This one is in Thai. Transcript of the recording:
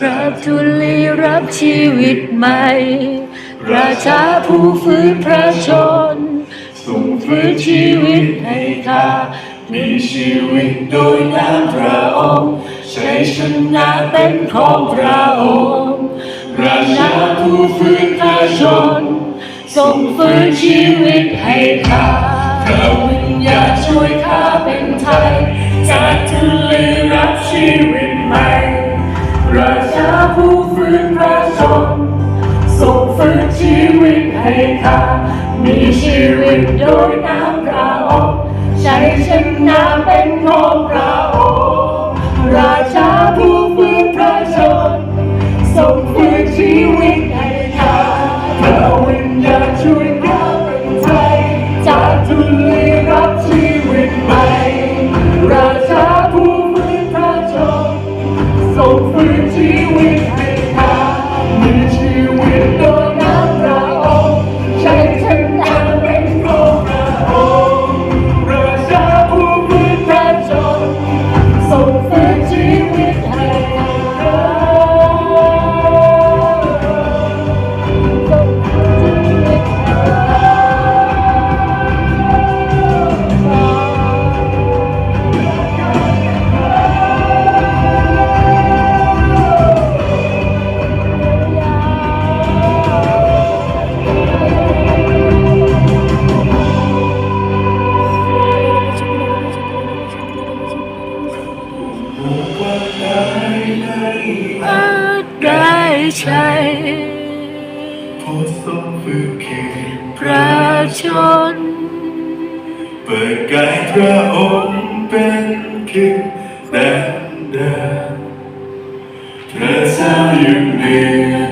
พระทุลีรับชีวิตใหม่ ราชาผู้ฟื้นพระชนทรงฟื้นชีวิตให้ข้ามีชีวิตโดยน้ำพระองค์ใช้ชนะเป็นของพระองค์ ราชาผู้ฟื้นพระชนทรงฟื้นชีวิตให้ข้าพระวิญญาช่วยข้าเป็นไทยจากทุลีรับชีวิตใหม่ ให้เธอมีชีวิตโดยน้ำพระองค์ใช้ชนะเป็นของพระ ได้ใช้โพสต์ทรงฟื้นนพระชน เปิดกายพระองค์เป็นคิดแดนแดนพระเจ้อยู่เหนือ